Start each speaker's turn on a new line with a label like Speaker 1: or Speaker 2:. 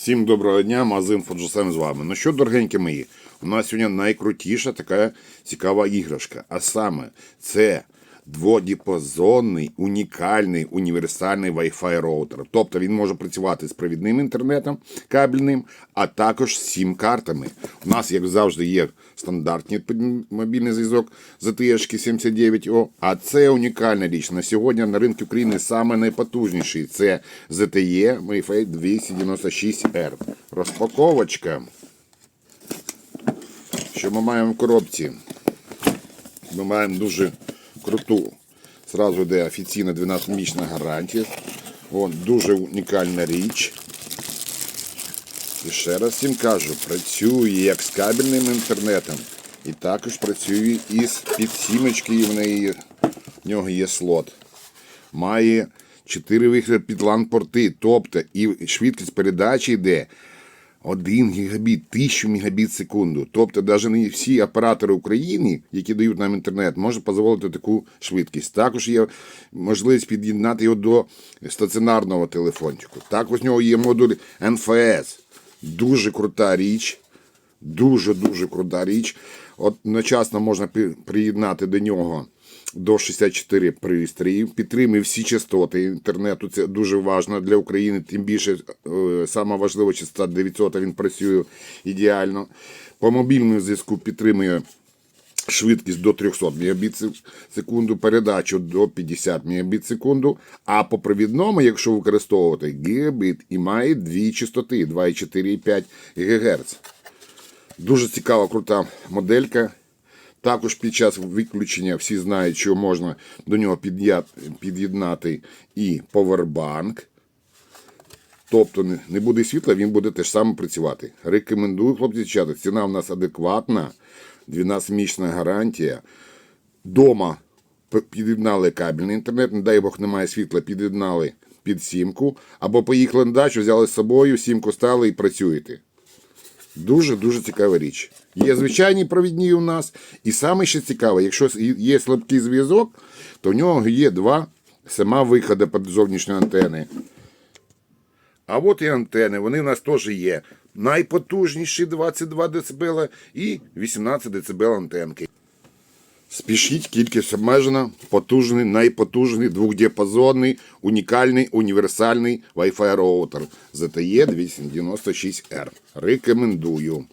Speaker 1: Всім доброго дня, магазин Фоджусем з вами. Ну що, дорогенькі мої, у нас сьогодні найкрутіша така цікава іграшка. А саме це дводіпозонний, унікальний універсальний Wi-Fi роутер. Тобто він може працювати з провідним інтернетом кабельним, а також з сім-картами. У нас, як завжди, є стандартний мобільний зв'язок ZTE 79O, а це унікальна річ. На сьогодні на ринку України саме найпотужніший. Це ZTE Wi-Fi 296R. Розпаковочка. Що ми маємо в коробці? Ми маємо дуже круту. Зразу йде офіційна 12-місячна гарантія. Вон, дуже унікальна річ. І ще раз всім кажу, працює як з кабельним інтернетом. І також працює із підсімочки, і в неї в нього є слот. Має 4 виходи під LAN-порти, тобто і швидкість передачі йде 1 гігабіт, 1000 мегабіт в секунду. Тобто, навіть не всі оператори України, які дають нам інтернет, можуть дозволити таку швидкість. Також є можливість під'єднати його до стаціонарного телефончику. Також у нього є модуль НФС. Дуже крута річ. Дуже-дуже крута річ. Одночасно можна приєднати до нього до 64 пристроїв, підтримує всі частоти інтернету. Це дуже важливо для України. Тим більше е, сама важлива частота 900, він працює ідеально. По мобільному зв'язку підтримує швидкість до 300 Мбіт секунду, передачу до 50 Мбіт секунду, а по провідному, якщо використовувати гігабіт, і має дві частоти 2,4 і 5 ГГц. Дуже цікава, крута моделька. Також під час виключення всі знають, що можна до нього під'єднати і повербанк. Тобто не- буде світла, він буде теж саме працювати. Рекомендую, хлопці, дівчата, ціна в нас адекватна, 12-місячна гарантія. Дома під'єднали кабельний інтернет, не дай Бог немає світла, під'єднали під сімку, або поїхали на дачу, взяли з собою, сімку стали і працюєте. Дуже-дуже цікава річ. Є звичайні провідні у нас. І саме ще цікаве, якщо є слабкий зв'язок, то в нього є два сама виходи під зовнішні антени. А от і антени, вони в нас теж є. Найпотужніші 22 дБ і 18 дБ антенки. Спішіть, кількість обмежена, потужний, найпотужний, двохдіапазонний, унікальний, універсальний Wi-Fi роутер ZTE 296R. Рекомендую.